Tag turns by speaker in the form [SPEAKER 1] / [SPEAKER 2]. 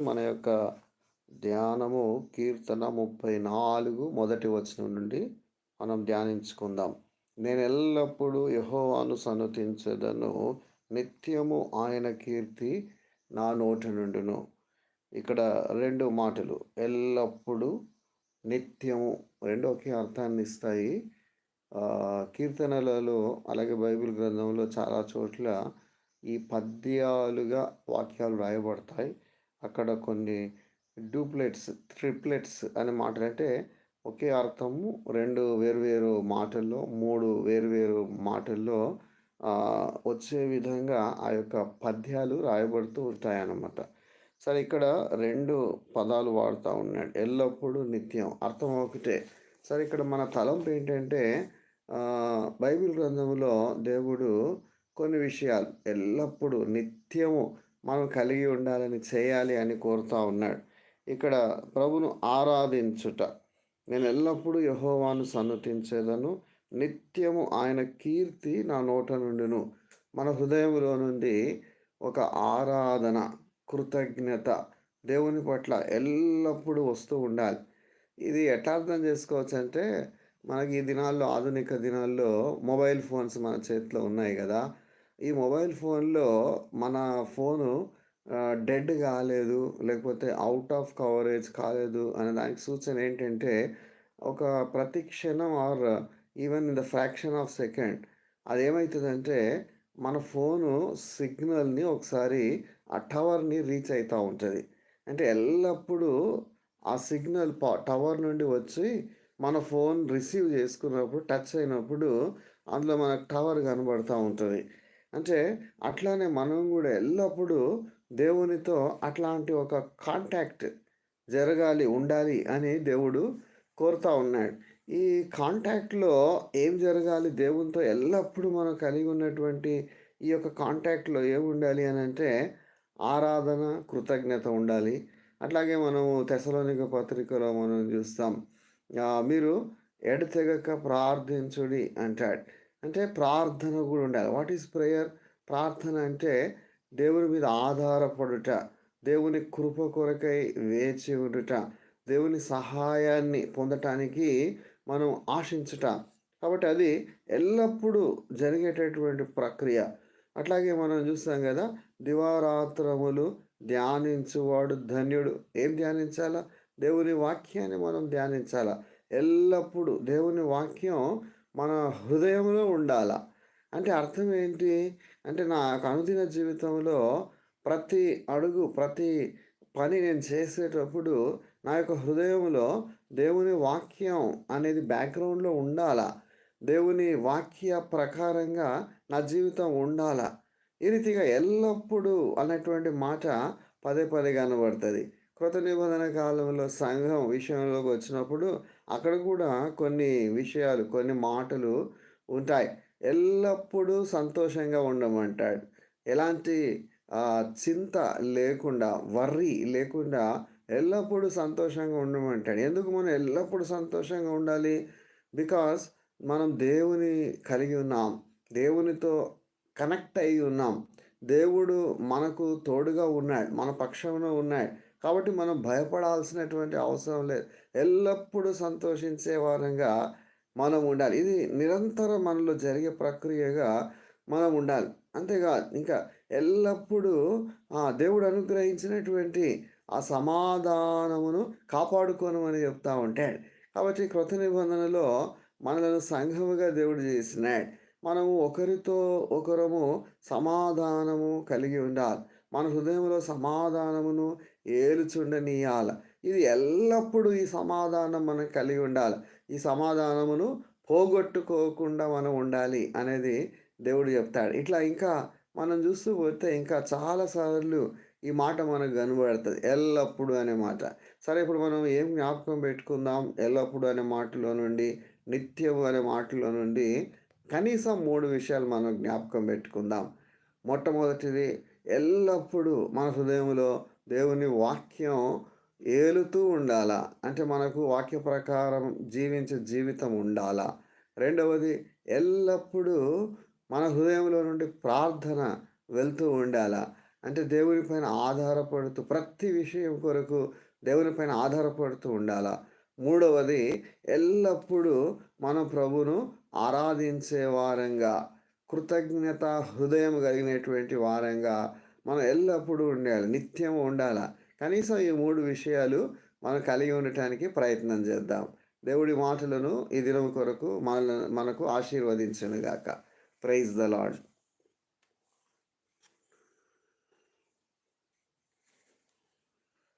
[SPEAKER 1] మన యొక్క ధ్యానము కీర్తన ముప్పై నాలుగు మొదటి వచనం నుండి మనం ధ్యానించుకుందాం. నేను ఎల్లప్పుడూ యహోవాను సనుతించదను నిత్యము ఆయన కీర్తి నా నోటి నుండును. ఇక్కడ రెండు మాటలు. ఎల్లప్పుడూ నిత్యము రెండు ఒకే అర్థాన్ని ఇస్తాయి. కీర్తనలలో అలాగే బైబిల్ గ్రంథంలో చాలా చోట్ల ఈ పద్యాలుగా వాక్యాలు రాయబడతాయి. అక్కడ కొన్ని డూప్లెట్స్ ట్రిప్లెట్స్ అనే మాటలు అంటే ఒకే అర్థము రెండు వేరువేరు మాటల్లో మూడు వేరువేరు మాటల్లో వచ్చే విధంగా ఆ యొక్క పద్యాలు రాయబడుతూ ఉంటాయన్నమాట. సరే ఇక్కడ రెండు పదాలు వాడుతూ ఉన్నాడు. ఎల్లప్పుడూ నిత్యం. అర్థం ఒకటే. సరే ఇక్కడ మన తలంపు ఏంటంటే బైబిల్ గ్రంథంలో దేవుడు కొన్ని విషయాలు ఎల్లప్పుడూ నిత్యము మనం కలిగి ఉండాలని చేయాలి అని కోరుతూ ఉన్నాడు. ఇక్కడ ప్రభును ఆరాధించుట. నేను ఎల్లప్పుడూ యహోవాను సన్నతించేదను. నిత్యము ఆయన కీర్తి నా నోట నుండిను. మన హృదయంలో నుండి ఒక ఆరాధన కృతజ్ఞత దేవుని పట్ల ఎల్లప్పుడూ వస్తూ ఉండాలి. ఇది ఎట్లా అర్థం చేసుకోవచ్చు అంటే మనకి ఈ దినాల్లో ఆధునిక దినాల్లో మొబైల్ ఫోన్స్ మన చేతిలో ఉన్నాయి కదా. ఈ మొబైల్ ఫోన్లో మన ఫోను డెడ్ కాలేదు లేకపోతే అవుట్ ఆఫ్ కవరేజ్ కాలేదు అనే దానికి సూచన ఏంటంటే ఒక ప్రతి క్షణం or even in the fraction of second అది ఏమవుతుందంటే మన ఫోను సిగ్నల్ని ఒకసారి ఆ టవర్ని రీచ్ అవుతూ ఉంటుంది. అంటే ఎల్లప్పుడూ ఆ సిగ్నల్ టవర్ నుండి వచ్చి మన ఫోన్ రిసీవ్ చేసుకున్నప్పుడు టచ్ అయినప్పుడు అందులో మనకు టవర్ కనబడుతూ ఉంటుంది. అంటే అట్లానే మనం కూడా ఎల్లప్పుడూ దేవునితో అట్లాంటి ఒక కాంటాక్ట్ జరగాలి ఉండాలి అని దేవుడు కోరుతూ ఉన్నాడు. ఈ కాంటాక్ట్లో ఏం జరగాలి? దేవునితో ఎల్లప్పుడూ మనం కలిగి ఉన్నటువంటి ఈ యొక్క కాంటాక్ట్లో ఏమి ఉండాలి అని అంటే ఆరాధన కృతజ్ఞత ఉండాలి. అట్లాగే మనము తెసలోనిక పత్రికలో మనం చూస్తాం మీరు ఎడతెగక ప్రార్థించుడి అంటాడు. అంటే ప్రార్థన కూడా ఉండాలి. వాట్ ఈస్ ప్రేయర్ ప్రార్థన అంటే దేవుని మీద ఆధారపడుట దేవుని కృప కొరకై వేచి ఉండుట దేవుని సహాయాన్ని పొందటానికి మనం ఆశించుట. కాబట్టి అది ఎల్లప్పుడూ జరిగేటటువంటి ప్రక్రియ. అట్లాగే మనం చూస్తాం కదా దివారాత్రములు ధ్యానించువాడు ధన్యుడు. ఏం ధ్యానించాలా? దేవుని వాక్యాన్ని మనం ధ్యానించాలా? ఎల్లప్పుడూ దేవుని వాక్యం మన హృదయంలో ఉండాల. అంటే అర్థం ఏంటి? అంటే నా అనుదిన జీవితంలో ప్రతి అడుగు ప్రతి పని నేను చేసేటప్పుడు నా యొక్క హృదయంలో దేవుని వాక్యం అనేది బ్యాక్గ్రౌండ్లో ఉండాలా. దేవుని వాక్య ప్రకారంగా నా జీవితం ఉండాలా. ఈ రీతిగా ఎల్లప్పుడూ అన్నటువంటి మాట పదే పదే కనబడుతుంది. కృత నిబంధన కాలంలో సంఘం విషయంలోకి వచ్చినప్పుడు అక్కడ కూడా కొన్ని విషయాలు కొన్ని మాటలు ఉంటాయి. ఎల్లప్పుడూ సంతోషంగా ఉండమంటాడు. ఎలాంటి చింత లేకుండా వర్రీ లేకుండా ఎల్లప్పుడూ సంతోషంగా ఉండమంటాడు. ఎందుకు మనం ఎల్లప్పుడూ సంతోషంగా ఉండాలి? బికాస్ మనం దేవుని కలిగి ఉన్నాం. దేవునితో కనెక్ట్ అయి ఉన్నాం. దేవుడు మనకు తోడుగా ఉన్నాడు. మన పక్షంలో ఉన్నాడు. కాబట్టి మనం భయపడాల్సినటువంటి అవసరం లేదు. ఎల్లప్పుడూ సంతోషించే వారంగా మనం ఉండాలి. ఇది నిరంతరం మనలో జరిగే ప్రక్రియగా మనం ఉండాలి. అంతేకాదు ఇంకా ఎల్లప్పుడూ ఆ దేవుడు అనుగ్రహించినటువంటి ఆ సమాధానమును కాపాడుకోనమని చెప్తా ఉంటాడు. కాబట్టి కృత నిబంధనలో మనలను సంఘముగా దేవుడు చేసినాడు. మనము ఒకరితో ఒకరము సమాధానము కలిగి ఉండాలి. మన హృదయంలో సమాధానమును ఏలుచుండనీయాల ఇది ఎల్లప్పుడూ ఈ సమాధానం మనం కలిగి ఉండాలి. ఈ సమాధానమును పోగొట్టుకోకుండా మనం ఉండాలి అనేది దేవుడు చెప్తాడు. ఇట్లా ఇంకా మనం చూస్తూ పోతే ఇంకా చాలాసార్లు ఈ మాట మనకు కనబడుతుంది. ఎల్లప్పుడు అనే మాట. సరే ఇప్పుడు మనం ఏం జ్ఞాపకం పెట్టుకుందాం? ఎల్లప్పుడు అనే మాటలో నుండి నిత్యము అనే మాటలో నుండి కనీసం మూడు విషయాలు మనం జ్ఞాపకం పెట్టుకుందాం. మొట్టమొదటిది ఎల్లప్పుడూ మన హృదయంలో దేవుని వాక్యం ఏలుతూ ఉండాలా? అంటే మనకు వాక్య ప్రకారం జీవించే జీవితం ఉండాలా? రెండవది ఎల్లప్పుడూ మన హృదయంలో నుండి ప్రార్థన వెళ్తూ ఉండాలా? అంటే దేవుని పైన ఆధారపడుతూ ప్రతి విషయం కొరకు దేవుని పైన ఆధారపడుతూ ఉండాలా? మూడవది ఎల్లప్పుడూ మన ప్రభును ఆరాధించే వారంగా కృతజ్ఞత హృదయం కలిగినటువంటి వారంగా మనం ఎల్లప్పుడూ ఉండాలి నిత్యం ఉండాల. కనీసం ఈ మూడు విషయాలు మనం కలిగి ఉండటానికి ప్రయత్నం చేద్దాం. దేవుడి మాటలను ఈ దినం కొరకు మన మనకు ఆశీర్వదించను గాక ప్రైజ్ ద లాడ్